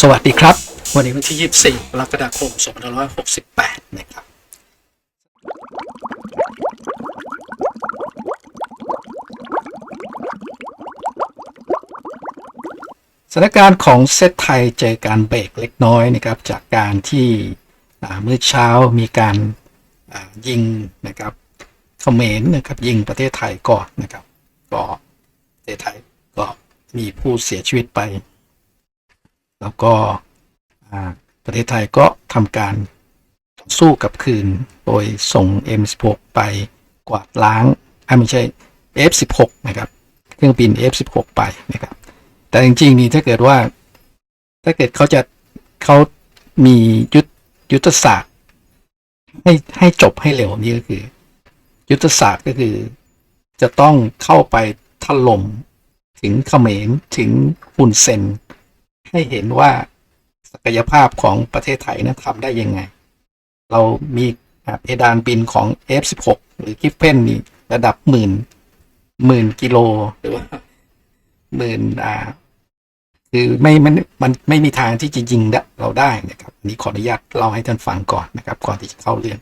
สวัสดีครับ วันนี้วันที่ 24กรกฎาคม2568 นะครับ สถานการณ์ของเซตไทยเจอการเบรกเล็กน้อยนะครับ จากการที่เมื่อเช้ามีการยิงนะครับเขมรนะครับยิงประเทศไทยก่อนนะครับก็ประเทศไทยก็มีผู้เสียชีวิตไป แล้วก็ประเทศไทยก็ทำการสู้กับคืน โดยส่ง M16 ไปกวาดล้างไม่ใช่ F16 นะครับ เครื่องบิน F16 ไปนะครับ แต่จริงๆนี่ถ้าเกิดว่า ถ้าเกิดเขาจะเขามียุทยุทธศาสตร์ ให้ให้จบให้เร็วนี่ก็คือ ยุทธศาสตร์ก็คือ จะต้องเข้าไปถล่มถึงเขมรถึงฮุนเซน ให้เห็นว่าศักยภาพของประเทศไทยนะทำได้ยังไง เรามีอ่าเพดานบินของ F16 หรือกิฟเพนนี่ระดับหมื่นหมื่นกิโลหรือว่าหมื่นอ่า คือไม่มันมันไม่มีทางที่จะยิงเราได้นะครับนี้ขออนุญาตเล่าให้ท่านฟังก่อนนะครับ ก่อนที่จะเข้าเรื่อง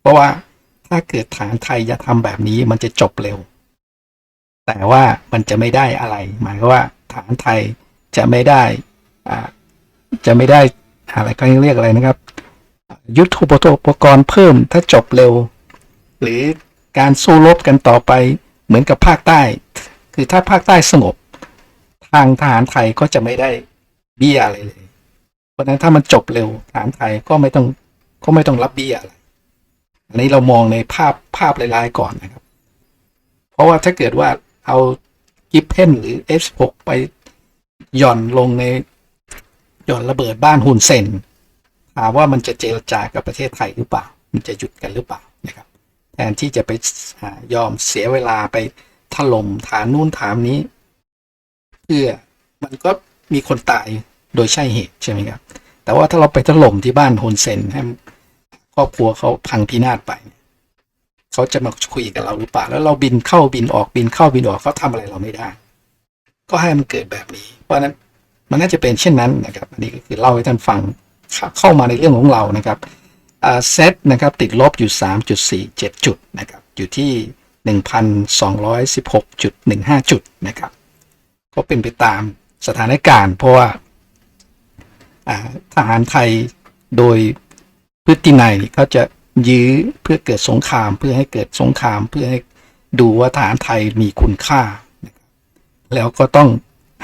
เพราะว่าถ้าเกิดฐานไทยจะทำแบบนี้มันจะจบเร็ว แต่ว่ามันจะไม่ได้อะไร หมายว่าฐานไทยจะไม่ได้ จะไม่ได้อะไรก็เรียกอะไรนะครับ ยุทธุปกรณ์เพิ่มถ้าจบเร็ว หรือการสู้รบกันต่อไปเหมือนกับภาคใต้ คือถ้าภาคใต้สงบ ทางทหารไทยก็จะไม่ได้เบี้ยอะไรเลย เพราะนั้นถ้ามันจบเร็วทหารไทยก็ไม่ต้องก็ไม่ต้องรับเบี้ยอะไรอันนี้เรามองในภาพภาพลายๆก่อนนะครับ เพราะว่าถ้าเกิดว่าเอากิฟเพนหรือ F6 ไปหย่อนลงใน หย่อนระเบิดบ้านหุนเซนถามว่ามันจะเจรจากับประเทศไทยหรือเปล่า มันจะหยุดกันหรือเปล่านะครับ แทนที่จะไปอ่ายอมเสียเวลาไปถล่มฐานนู่นฐานนี้ เพื่อมันก็มีคนตายโดยใช่เหตุใช่ไหมครับ แต่ว่าถ้าเราไปถล่มที่บ้านฮุนเซนให้ครอบครัวเขาพังพินาศไปเขาจะมาคุยกับเราหรือเปล่า แล้วเราบินเข้าบินออกบินเข้าบินออกเขาทำอะไรเราไม่ได้ ก็ให้มันเกิดแบบนี้ เพราะนั้น มันน่าจะเป็นเช่นนั้นนะครับ อันนี้ก็คือเล่าให้ท่านฟังเข้ามาในเรื่องของเรานะครับเซตนะครับติดลบอยู่ 3.47 จุดนะครับ อยู่ที่ 1,216.15 จุดนะครับ ก็เป็นไปตามสถานการณ์ เพราะว่าอ่าทหารไทยโดยพฤตินัยเขาจะยื้อเพื่อเกิดสงคราม เพื่อให้เกิดสงคราม เพื่อให้ดูว่าทหารไทยมีคุณค่า แล้วก็ต้อง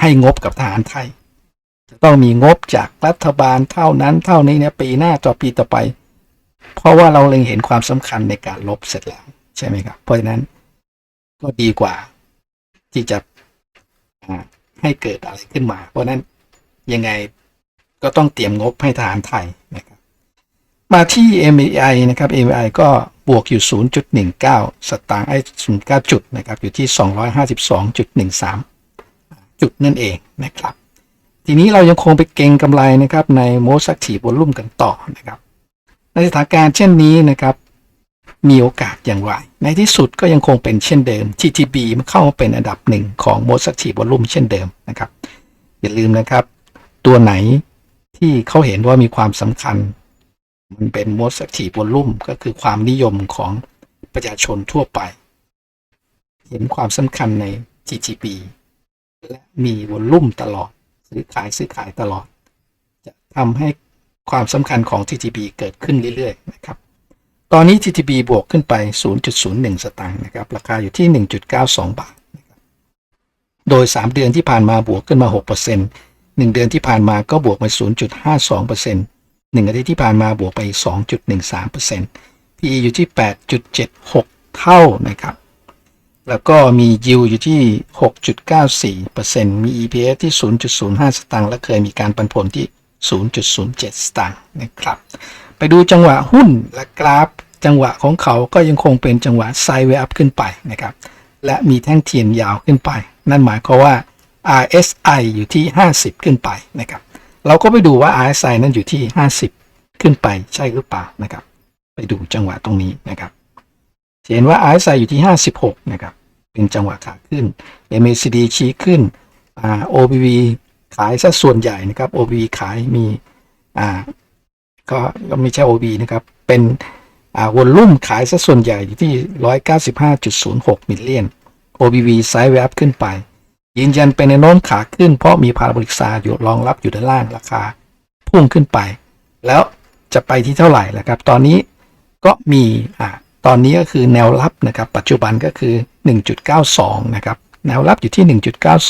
ให้งบกับทหารไทย ต้องมีงบจากรัฐบาลเท่านั้นเท่านี้เนี่ยปีหน้าต่อปีต่อไป เพราะว่าเราเล็งเห็นความสำคัญในการลบเสร็จแล้ว ใช่ไหมครับ เพราะฉะนั้นก็ดีกว่า ที่จะให้เกิดอะไรขึ้นมา เพราะฉะนั้นยังไงก็ต้องเตรียมงบให้ทหารไทยนะครับ มาที่ MAI นะครับ MAI ก็บวกอยู่ 0.19 สตางค์ไอ้0.9 จุดนะครับ อยู่ที่ 252.13 จุดนั่นเองนะครับ ทีนี้เรายังคงไปเก็งกำไรนะครับใน most active volume กันต่อนะครับ ในสถานการณ์เช่นนี้นะครับ มีโอกาสอย่างไร ในที่สุดก็ยังคงเป็นเช่นเดิม TTB มันเข้ามาเป็นอันดับหนึ่งของ most active volume เช่นเดิมนะครับ อย่าลืมนะครับ ตัวไหนที่เขาเห็นว่ามีความสำคัญ มันเป็น most active volume ก็คือความนิยมของประชาชนทั่วไป เห็นความสำคัญใน TTB และมีวอลลุ่มตลอด ซื้อขายซื้อขายตลอด จะทำให้ความสำคัญของ TTB เกิดขึ้นเรื่อยๆนะครับ ตอนนี้ TTB บวกขึ้นไป 0.01 สตางค์นะครับ ราคาอยู่ที่ 1.92 บาท โดย 3 เดือนที่ผ่านมาบวกขึ้นมา 6% 1 เดือนที่ผ่านมาก็บวกมา0.52% 1 อาทิตย์ที่ผ่านมาบวกไป 2.13% PE อยู่ที่ 8.76 เท่านะครับ แล้วก็มี yield อยู่ที่ 6.94%มี EPS ที่ 0.05 สตางค์ และเคยมีการปันผลที่ 0.07 สตางค์นะครับ ไปดูจังหวะหุ้นและกราฟ จังหวะของเขาก็ยังคงเป็นจังหวะไซด์เวอัพขึ้นไปนะครับ และมีแท่งเทียนยาวขึ้นไป นั่นหมายความว่า RSI อยู่ที่ 50 ขึ้นไปนะครับ เราก็ไปดูว่า RSI นั้นอยู่ที่ 50 ขึ้นไปใช่หรือเปล่านะครับ ไปดูจังหวะตรงนี้นะครับ เห็นว่า RSI อยู่ที่ 56 นะครับ เป็นจังหวะขาขึ้น MACD ชี้ขึ้น OBV ขายซะส่วนใหญ่นะครับ OB ขายมีอ่าก็ก็ไม่ใช่ OB นะครับ เป็นวอลลุ่มขายซะส่วนใหญ่อยู่ที่ 195.06 มิลเลียน OBV ไซด์แวบขึ้นไป ยืนยันเป็นแนวโน้มขาขึ้นเพราะมีพาราโบลิกซาอยู่รองรับอยู่ด้านล่างราคา พุ่งขึ้นไป แล้วจะไปที่เท่าไหร่ล่ะครับ ตอนนี้ก็มีอ่า ตอนนี้ก็คือแนวรับนะครับ ปัจจุบันก็คือ 1.92 นะครับ แนวรับอยู่ที่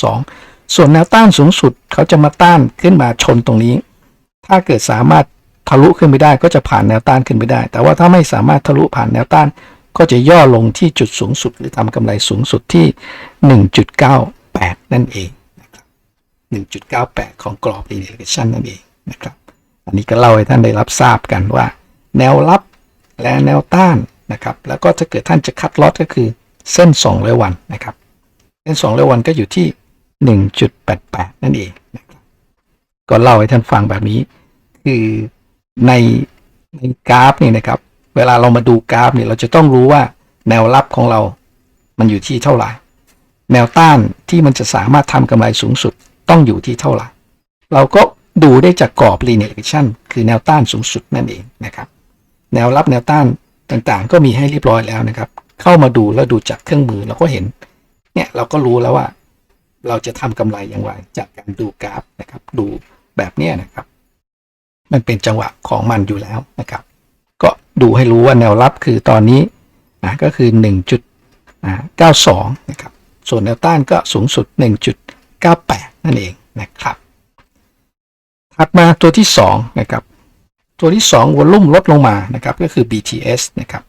1.92 ส่วนแนวต้านสูงสุดเขาจะมาต้านขึ้นมาชนตรงนี้ ถ้าเกิดสามารถทะลุขึ้นไปได้ก็จะผ่านแนวต้านขึ้นไปได้ แต่ว่าถ้าไม่สามารถทะลุผ่านแนวต้าน ก็จะย่อลงที่จุดสูงสุด หรือทำกำไรสูงสุดที่ 1.98 นั่นเองนะครับ1.98 ของกรอบ linear regression นั่นเองนะครับ อันนี้ก็เล่าให้ท่านได้รับทราบกันว่า แนวรับและแนวต้าน นะครับ แล้วก็ถ้าเกิดท่านจะคัดลอตก็คือเส้น 200 วันนะครับ เส้น 200 วันก็อยู่ที่ 1.88 นั่นเองนะครับก็เล่าให้ท่านฟังแบบนี้ คือในในกราฟนี่นะครับ เวลาเรามาดูกราฟเนี่ยเราจะต้องรู้ว่าแนวรับของเรา มันอยู่ที่เท่าไหร่ แนวต้านที่มันจะสามารถทำกำไรสูงสุดต้องอยู่ที่เท่าไหร่ เราก็ดูได้จากกรอบ linear regression คือแนวต้านสูงสุดนั่นเองนะครับ แนวรับแนวต้าน ต่างๆ ก็มีให้เรียบร้อยแล้วนะครับ เข้ามาดูแล้วดูจากเครื่องมือเราก็เห็น เนี่ยเราก็รู้แล้วว่า เราจะทำกำไรอย่างไร จากการดูกราฟนะครับ ดูแบบเนี้นะครับ มันเป็นจังหวะของมันอยู่แล้วนะครับ ก็ดูให้รู้ว่าแนวรับคือตอนนี้นะก็คือ 1.92 นะครับ ส่วนแนวต้านก็สูงสุด 1.98 นั่นเองนะครับถัดมาตัวที่ 2 นะครับ ตัวที่2วอลลุ่มลดลงมานะครับก็คือ BTS นะครับ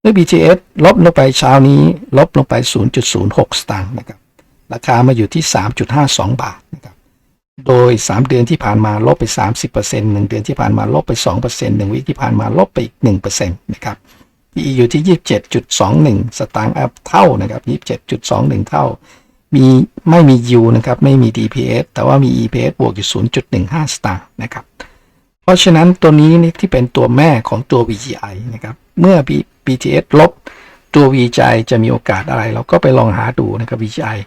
เมื่อ BTS ลบลงไปเช้านี้ ลบลงไป 0.06 สตางค์นะครับราคามาอยู่ที่ 3.52 บาทนะครับโดย 3 เดือนที่ผ่านมาลบไป 30% 1 เดือนที่ผ่านมาลบไป 2% 1 วิที่ผ่านมาลบไปอีก 1%นะครับ PE อยู่ที่ 27.21 สตางค์เท่านะครับ 27.21 เท่า มีไม่มี U นะครับไม่มี DPS แต่ว่ามี EPS บวกอยู่ 0.15 สตางค์นะครับ เพราะฉะนั้นตัวนี้นี่ที่เป็นตัวแม่ของตัว VGI นะครับ เมื่อ BTS ลบตัว VGI จะมีโอกาสอะไร เราก็ไปลองหาดูนะครับ VGI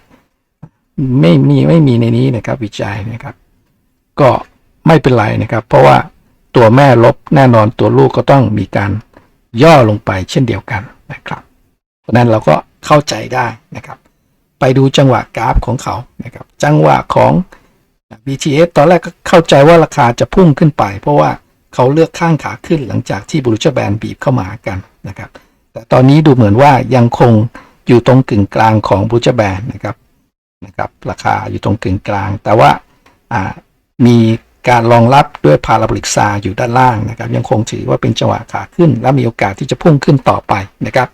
ไม่มีไม่มีในนี้นะครับ VGI นะครับ ก็ไม่เป็นไรนะครับ เพราะว่าตัวแม่ลบแน่นอนตัวลูกก็ต้องมีการย่อลงไปเช่นเดียวกันนะครับเพราะนั้นเราก็เข้าใจได้นะครับ ไปดูจังหวะกราฟของเขานะครับ จังหวะของ BTS ตอนแรกก็เข้าใจว่าราคาจะพุ่งขึ้นไป เพราะว่าเขาเลือกข้างขาขึ้นหลังจากที่บรูชแบนบีบเข้ามากันนะครับ แต่ตอนนี้ดูเหมือนว่ายังคงอยู่ตรงกึ่งกลางของบรูชแบนนะครับนะครับ ราคาอยู่ตรงกึ่งกลาง แต่ว่ามีการรองรับด้วยพาราบลิกซาอยู่ด้านล่างนะครับ ยังคงถือว่าเป็นจังหวะขาขึ้น และมีโอกาสที่จะพุ่งขึ้นต่อไปนะครับ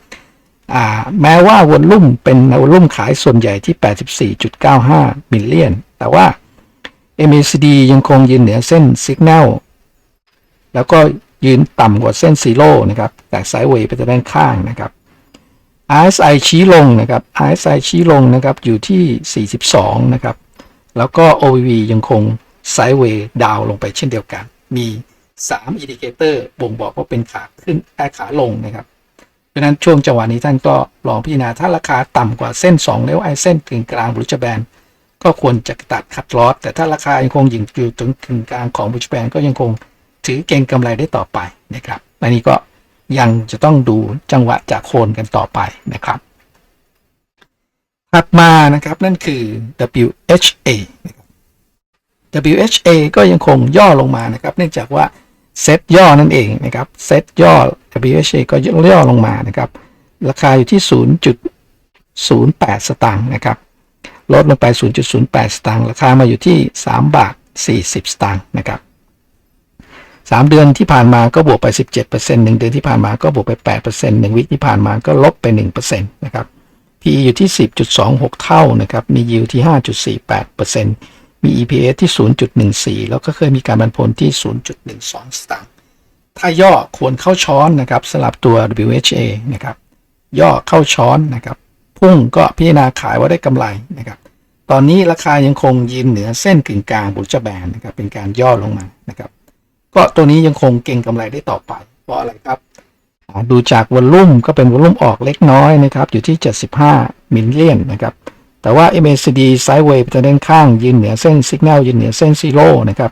แม้ว่าวอลุ่มเป็นวอลุ่มขายส่วนใหญ่ที่ 84.95มิลเลียนแต่ว่า MACD ยังคงยืนเหนือเส้นสัญญาณแล้วก็ยืนต่ำกว่าเส้นซีโร่นะครับแต่ไซด์เวย์ไปทางด้านข้างนะครับ RSI ชี้ลงนะครับ RSI ชี้ลงนะครับอยู่ที่ 42 นะครับ แล้วก็ OVV ยังคงไซด์เวย์ดาวลงไปเช่นเดียวกัน มี3อินดิเคเตอร์บ่งบอกว่าเป็นขาขึ้นแอขาลงนะครับเพราะนั้นช่วงจังหวะนี้ท่านก็ลองพิจารณาถ้าราคาต่ำกว่าเส้น2นิ้วไอเส้นกึ่งกลางบริจแบน ก็ควรจะตัดคัดลอสแต่ถ้าราคายังคงยู่อยู่ตรงกึ่งกลางของบริจแบนก็ยังคงถือเก่งกำไรได้ต่อไปนะครับอันนี้ก็ยังจะต้องดูจังหวะจากโคนกันต่อไปนะครับถัดมานะครับนั่นคือ WHAWHA ก็ยังคงย่อลงมานะครับ เนื่องจากว่าเซตย่อนั่นเองนะครับเซตย่อ WHA ก็ย่อลงมานะครับ ราคาอยู่ที่ 0.08 สตางค์นะครับ ลดลงไป 0.08 สตางค์ราคามาอยู่ที่ 3 บาท 40 สตางค์นะครับ3 เดือนที่ผ่านมาก็บวกไป 17% 1 เดือนที่ผ่านมาก็บวกไป 8% 1 วิที่ผ่านมาก็ลบไป 1%นะครับ PE อยู่ที่ 10.26 เท่านะครับ มี yield ที่ 5.48%มี EPS ที่ 0.14 แล้วก็เคยมีการบันผลที่ 0.12 สตางค์ ถ้าย่อควรเข้าช้อนนะครับสลับตัว WHA นะครับ ย่อเข้าช้อนนะครับ พุ่งก็พิจารณาขายว่าได้กำไรนะครับ ตอนนี้ราคายังคงยืนเหนือเส้นกึ่งกลางบุจแบนนะครับเป็นการย่อลงมานะครับ ก็ตัวนี้ยังคงเก่งกำไรได้ต่อไปเพราะอะไรครับดูจากวอลลุ่มก็เป็นวอลลุ่มออกเล็กน้อยนะครับ อยู่ที่ 75มิลเลียนนะครับ แต่ว่า MACD ไซด์เวย์ไปทางด้นข้างยืนเหนือเส้นสัญญาณยืนเหนือเส้นซีโร่นะครับ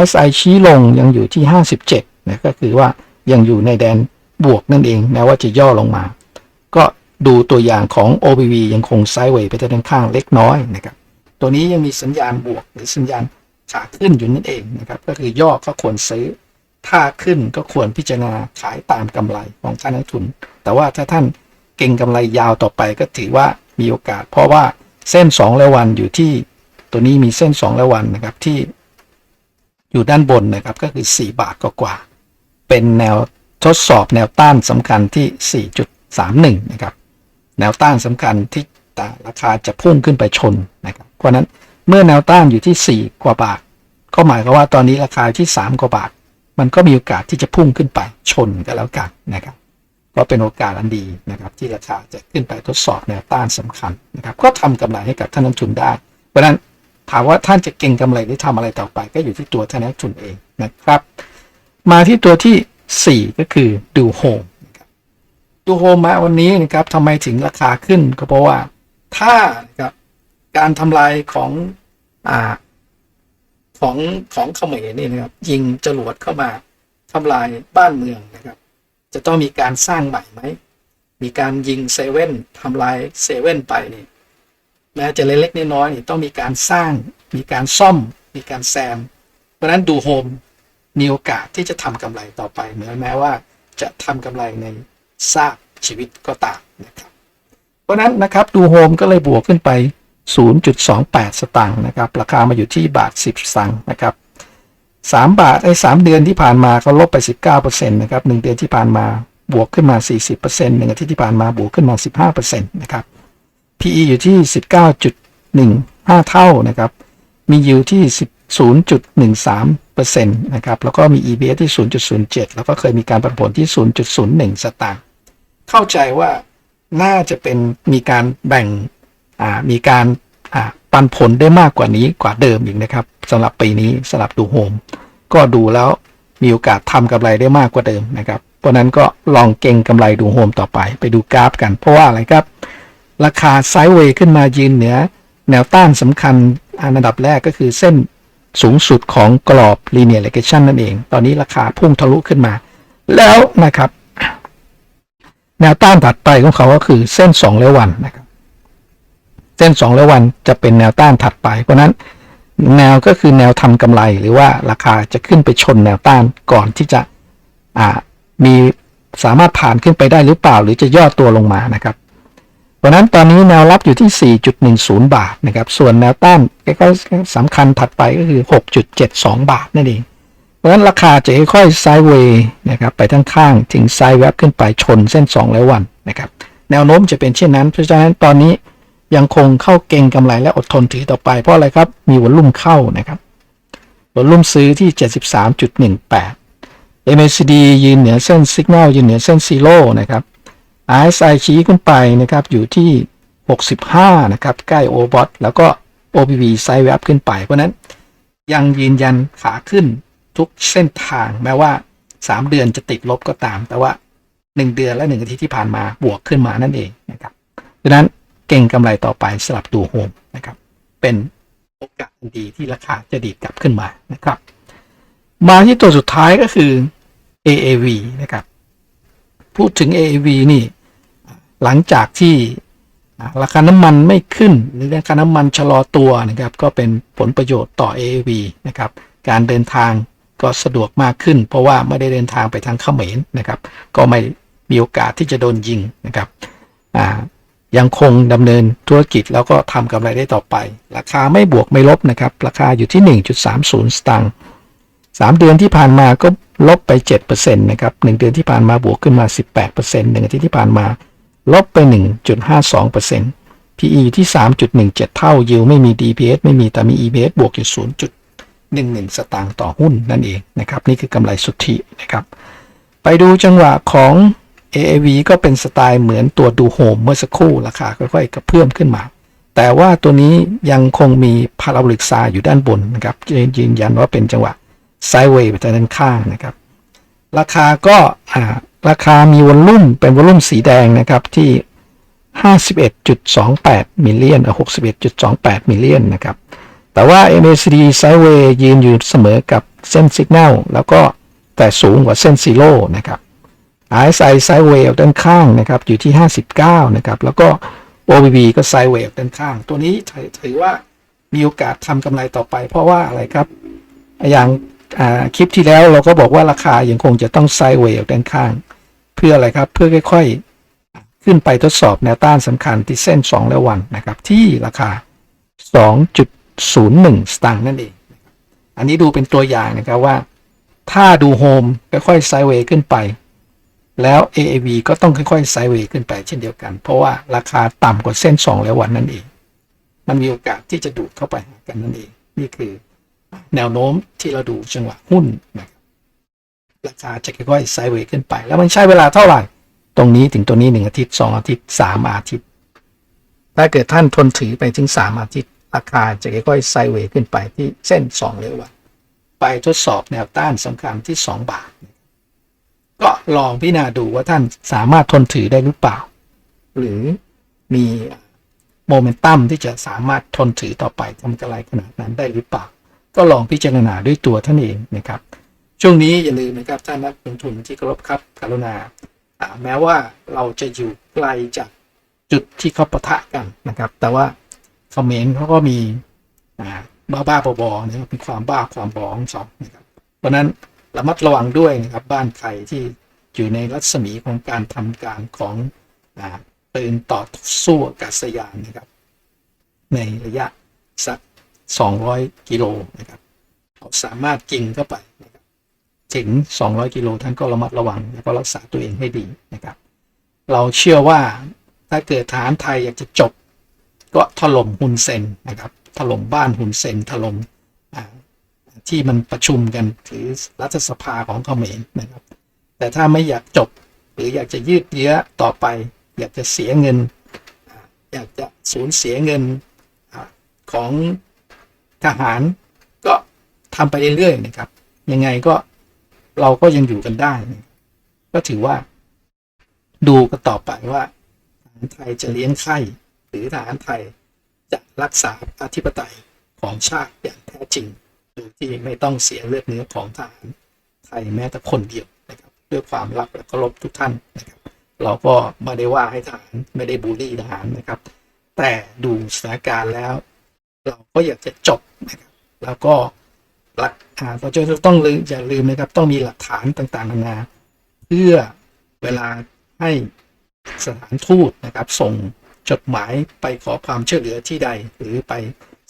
RSI ชี้ลงยังอยู่ที่ 57นะก็คือว่ายังอยู่ในแดนบวกนั่นเองแม้ว่าจะย่อลงมา ดูตัวอย่างของ OBV ยังคงไซด์เวย์ไปทางด้านข้างเล็กน้อยนะครับ ตัวนี้ยังมีสัญญาณบวกหรือสัญญาณขาขึ้นอยู่นั่นเองนะครับ ก็คือย่อก็ควรซื้อ ถ้าขึ้นก็ควรพิจารณาขายตามกำไรของท่านนักทุน แต่ว่าถ้าท่านเก่งกำไรยาวต่อไปก็ถือว่ามีโอกาส เพราะว่าเส้น2และวันอยู่ที่ตัวนี้มีเส้น2และวันนะครับที่อยู่ด้านบนนะครับก็คือ 4 บาทกว่าๆเป็นแนวทดสอบแนวต้านสำคัญที่ 4.31 นะครับ แนวต้านสำคัญที่ราคาจะพุ่งขึ้นไปชนนะครับเพราะนั้นเมื่อแนวต้านอยู่ที่ 4 กว่าบาท ก็หมายความว่าตอนนี้ราคาที่ 3 กว่าบาท มันก็มีโอกาสที่จะพุ่งขึ้นไปชนกันแล้วกันนะครับก็เป็นโอกาสอันดีนะครับ ที่ราคาจะขึ้นไปทดสอบแนวต้านสำคัญนะครับ ก็ทำกำไรให้กับท่านนักทุนได้ เพราะนั้นถามว่าท่านจะเก่งกำไรหรือทำอะไรต่อไป ก็อยู่ที่ตัวท่านนักทุนเองนะครับ มาที่ตัวที่ 4 ก็คือดูโฮม ดูโฮมมาวันนี้นะครับทำไมถึงราคาขึ้นก็เพราะว่าถ้านะครับการทำลายของอ่าของของเขมรนี่นะครับ ยิงจรวดเข้ามาทำลายบ้านเมืองนะครับ จะต้องมีการสร้างใหม่ไหม มีการยิงเซเว่นทำลายเซเว่นไปนี่แม้จะเล็กๆน้อยๆนี่ต้องมีการสร้าง มีการซ่อม มีการแซม เพราะนั้นดูโฮมมีโอกาสที่จะทำกำไรต่อไปแม้แม้ว่าจะทำกำไรใน ซากชีวิตก็ตามนะครับ เพราะนั้นนะครับดูโฮมก็เลยบวกขึ้นไป 0.28 สตางค์นะครับ ราคามาอยู่ที่บาท 10 สตังค์นะครับ 3 บาทไอ้3เดือนที่ผ่านมาก็ลบไป 19%นะครับ 1 เดือนที่ผ่านมาบวกขึ้นมา 40%หนึ่งอาทิตย์ที่ผ่านมาบวกขึ้นมา 15%นะครับ PE อยู่ที่ 19.15 เท่านะครับ มีอยู่ที่0.13 0.1%นะครับแล้วก็มี EPS ที่ 0.07 แล้วก็เคยมีการปันผลที่ 0.01 สตางค์เข้าใจว่าน่าจะเป็นมีการแบ่งมีการปันผลได้มากกว่านี้กว่าเดิมอีกนะครับสำหรับปีนี้สำหรับดูโฮมก็ดูแล้วมีโอกาสทำกำไรได้มากกว่าเดิมนะครับ เพราะนั้นก็ลองเก่งกำไรดูโฮมต่อไป ไปดูกราฟกัน เพราะว่าอะไรครับ ราคาไซด์เวย์ขึ้นมายืนเหนือแนวต้านสำคัญอันดับแรกก็คือเส้น สูงสุดของกรอบ linear regression นั่นเอง ตอนนี้ราคาพุ่งทะลุขึ้นมา แล้วนะครับ แนวต้านถัดไปของเขาก็คือเส้น 2 และวันนะครับ เส้น 2 และวันจะเป็นแนวต้านถัดไป เพราะนั้นแนวก็คือแนวทำกำไรหรือว่าราคาจะขึ้นไปชนแนวต้านก่อนที่จะมีสามารถผ่านขึ้นไปได้หรือเปล่า หรือจะย่อตัวลงมานะครับ เพราะนั้นตอนนี้แนวรับอยู่ที่ 4.10 บาทนะครับ ส่วนแนวต้านกล้ๆสำคัญถัดไปก็คือ 6.72 บาทนั่นเอง เพราะฉะนั้นราคาจะค่อยๆไซด์เวย์นะครับไปทั้งข้างถึงไซด์แวบขึ้นไปชนเส้น 2 แล้ววันนะครับ แนวโน้มจะเป็นเช่นนั้น เพราะฉะนั้นตอนนี้ยังคงเข้าเก่งกำไรและอดทนถือต่อไป เพราะอะไรครับ มีวอลุ่มเข้านะครับวอลุ่มซื้อที่ 73.18 MACD ยืนเหนือเส้นสัญญาณยืนเหนือเส้นซีโร่นะครับ RSI ชี้ขึ้นไปนะครับอยู่ที่ 65 นะครับ ใกล้ o b o t แล้วก็ OPV ไซด์แวบขึ้นไป เพราะนั้นยังยืนยันขาขึ้นทุกเส้นทาง แม้ว่า 3 เดือนจะติดลบก็ตาม แต่ว่า 1 เดือนและ 1 อาทิตย์ที่ผ่านมาบวกขึ้นมานั่นเองนะครับดังนั้นเก่งกำไรต่อไปสลับดูโฮมนะครับเป็นโอกาสดีที่ราคาจะดีดกลับขึ้นมานะครับ มาที่ตัวสุดท้ายก็คือ AAV นะครับ พูดถึง AAV นี่ หลังจากที่ราคาน้ำมันไม่ขึ้น หรือราคาน้ำมันชะลอตัวนะครับ ก็เป็นผลประโยชน์ต่อ AAV นะครับ การเดินทางก็สะดวกมากขึ้น เพราะว่าไม่ได้เดินทางไปทางเขมรนะครับ ก็ไม่มีโอกาสที่จะโดนยิงนะครับยังคงดำเนินธุรกิจแล้วก็ทำกำไรได้ต่อไป ราคาไม่บวกไม่ลบนะครับ ราคาอยู่ที่ 1.30 สตางค์3เดือนที่ผ่านมาก็ลบไป7%นะครับ1เดือนที่ผ่านมาบวกขึ้นมา 18% 1อาทิตย์ที่ผ่านมา ลบไป 1.52% PE ที่ 3.17 เท่า ยิวไม่มี DPS ไม่มีแต่มี EPS บวกอยู่ 0.11 สตางค์ต่อหุ้นนั่นเองนะครับ นี่คือกำไรสุทธินะครับ ไปดูจังหวะของ AAV ก็เป็นสไตล์เหมือนตัวดูโฮมเมื่อสักครู่ราคาค่อยๆกระเพื่อมขึ้นมา แต่ว่าตัวนี้ยังคงมีพาราบลิกซาอยู่ด้านบนนะครับยืนยันว่าเป็นจังหวะไซด์เวย์ไปทางด้านข้างนะครับ ราคาก็ ราคามีวอลลุ่มเป็นวอลลุ่มสีแดงนะครับที่ 51.28 มิลเลียนเอ่อ61.28มิลเลียนนะครับ แต่ว่า MACD Sideway ยืนอยู่เสมอกับเส้นสัญญาณแล้วก็แต่สูงกว่าเส้นซีโร่นะครับ RSI Sideway ด้านข้างนะครับอยู่ที่ 59 นะครับ แล้วก็ OBB ก็ Sideway ด้านข้าง ตัวนี้ถือว่ามีโอกาสทำกำไรต่อไป เพราะว่าอะไรครับ อย่างคลิปที่แล้วเราก็บอกว่าราคายังคงจะต้อง Sideway ออกด้านข้าง เพื่ออะไรครับเพื่อค่อยๆ ขึ้นไปทดสอบแนวต้านสำคัญที่เส้น 2 และวันนะครับที่ราคา 2.01 สตางค์นั่นเอง อันนี้ดูเป็นตัวอย่างนะครับว่า ถ้าดูโฮมค่อยๆไซด์เวย์ขึ้นไป แล้ว AAV ก็ต้องค่อยๆไซด์เวย์ขึ้นไปเช่นเดียวกัน เพราะว่าราคาต่ำกว่าเส้น 2 และวันนั่นเอง มันมีโอกาสที่จะดูดเข้าไปหากันนั่นเอง นี่คือแนวโน้มที่เราดูจังหวะหุ้นนะครับ ราคาจะค่อยๆไซด์เวย์ขึ้นไป แล้วมันใช้เวลาเท่าไหร่ ตรงนี้ถึงตัวนี้หนึ่งอาทิตย์สองอาทิตย์สามอาทิตย์ ถ้าเกิดท่านทนถือไปถึงสามอาทิตย์ ราคาจะค่อยๆไซด์เวย์ขึ้นไปที่เส้นสองเลวันไปทดสอบแนวต้านสำคัญที่สองบาท ก็ลองพิจารณาดูว่าท่านสามารถทนถือได้หรือเปล่า หรือมีโมเมนตัมที่จะสามารถทนถือต่อไปทำกำไรขนาดนั้นได้หรือเปล่า ก็ลองพิจารณาด้วยตัวท่านเองนะครับ ช่วงนี้อย่าลืมนะครับท่านนักลงทุนที่เคารพครับกรุณา แม้ว่าเราจะอยู่ไกลจากจุดที่เขาปะทะกันนะครับ แต่ว่าคอมเมนต์เขาก็มีอ่าบ้าบ้าๆบอๆนะครับเป็นความบ้าความบอของสองนะครับเพราะนั้นระมัดระวังด้วยนะครับบ้านใครที่อยู่ในรัศมีของการทำการของปืนต่อสู้อากาศยานนะครับ ในระยะสัก 200 กิโลนะครับเราสามารถยิงเข้าไปนะครับ ถึง 200 กิโลท่านก็ระมัดระวัง แล้วก็รักษาตัวเองให้ดีนะครับ เราเชื่อว่าถ้าเกิดฐานไทยอยากจะจบ ก็ถล่มฮุนเซนนะครับ ถล่มบ้านฮุนเซนถล่มอ่าที่มันประชุมกันถือรัฐสภาของเขมรนะครับ แต่ถ้าไม่อยากจบหรืออยากจะยืดเยื้อต่อไป อยากจะเสียเงิน อยากจะสูญเสียเงินของทหารก็ทำไปเรื่อยๆนะครับ ยังไงก็ เราก็ยังอยู่กันได้ ก็ถือว่า ดูกันต่อไปว่าทหารไทยจะเลี้ยงไข่หรือทหารไทยจะรักษาอธิปไตยของชาติอย่างแท้จริงโดยที่ไม่ต้องเสียเลือดเนื้อของทหารไทยแม้แต่คนเดียวนะครับด้วยความรักและเคารพทุกท่านนะครับ เราก็ไม่ได้ว่าให้ทหารไม่ได้บูลลี่ทหารนะครับ แต่ดูสถานการณ์แล้ว เราก็อยากจะจบนะครับ แล้วก็ หลักฐานเราจะต้องลืมอย่าลืมนะครับ ต้องมีหลักฐานต่างๆนานาเพื่อเวลาให้สถานทูตนะครับ ส่งจดหมายไปขอความช่วยเหลือที่ใด หรือไป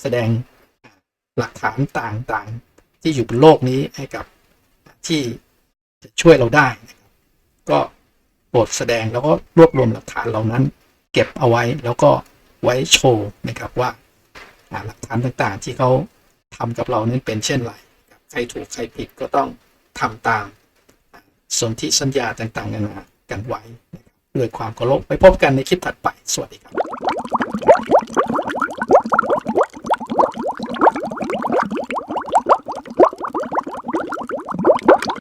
แสดงหลักฐานต่างๆ ที่อยู่บนโลกนี้ให้กับที่จะช่วยเราได้นะครับก็โปรดแสดงแล้วก็รวบรวมหลักฐานเหล่านั้น เก็บเอาไว้แล้วก็ไว้โชว์นะครับว่าหลักฐานต่างๆ ที่เขา ทำกับเรานั้นเป็นเช่นไรใครถูกใครผิดก็ต้องทำตามสนธิสัญญาต่างๆนานากันไว้นะครับด้วยความเคารพไปพบกันในคลิปถัดไป สวัสดีครับ